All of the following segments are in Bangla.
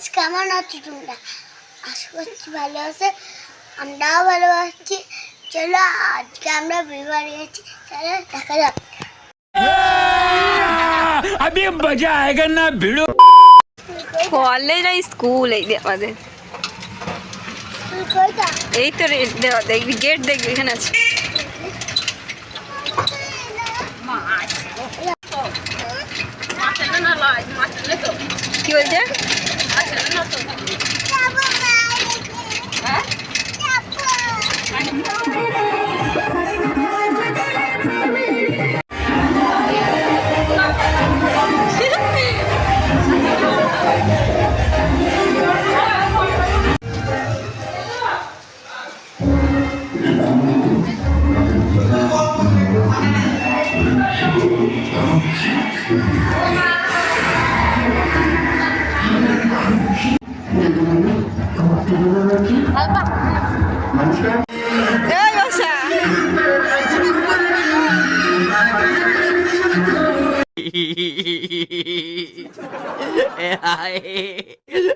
গাইস কেমন আছো তোমরা আশা করছি ভালো আছে আমরাও ভালো আছি চলো আজকে আমরা বিবাড়ি আছি চলো দেখা যাক अभी मजा आएगा ना भिड़ो কলেজ না স্কুল এই যে আমাদের তুই কইটা এই তো রে দেওয়া দেখবি গেট দেখবি এখানে আছে কি বলছে যাব যাব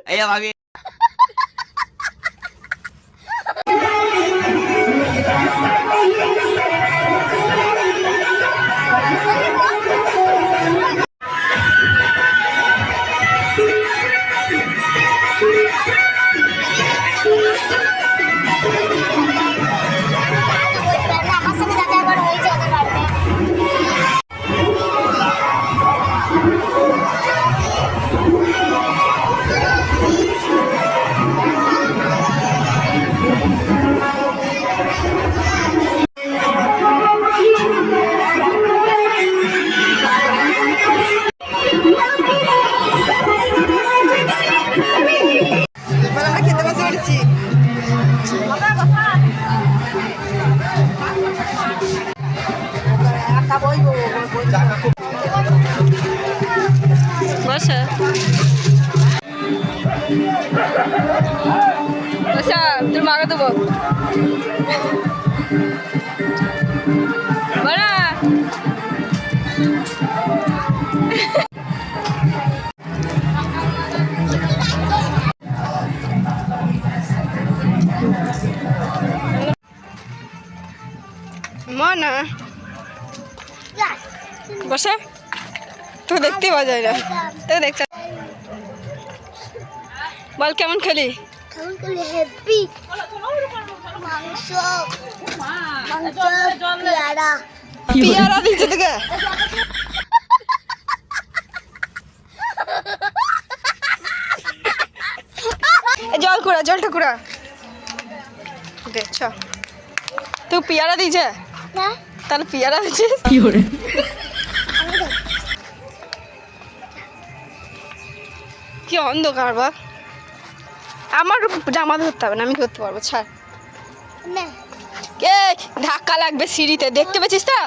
Ayo mami. বসা। তোর মাকে দেবো। বড়া। মা না। বসা। তো দেখতে পাওয়া যায় না। তো দেখতে বল কেমন খেলি? পেয়ারা। পিয়ারা দিচ্ছে তোকে? জল কুড়া জলটা কুড়া। দে তুই পিয়ারা দিয়েছে? তাহলে পিয়ারা দিচ্ছিস কি অন্ধকার বা আমার জামা ধরতে হবে না আমি ধরতে পারব ছাড়। কে ধাক্কা লাগবে সিঁড়িতে দেখতে পেয়েছিস তো?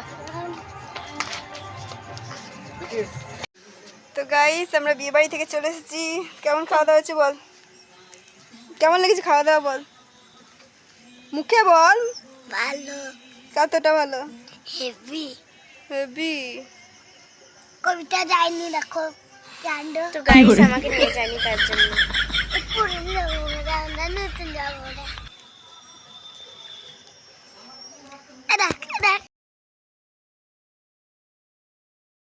তো গাইস আমরা বিয়ে বাড়ি থেকে চলে এসেছি। কেমন খাওয়া দাওয়া হয়েছে বল? কেমন লেগেছে খাওয়া দাওয়া বল? মুখে বল। ভালো। কতটা ভালো? হেভি হেবি কবিতা যায়নি দেখো। তো গাইস আমাকে নিয়ে যায়নি তার জন্য।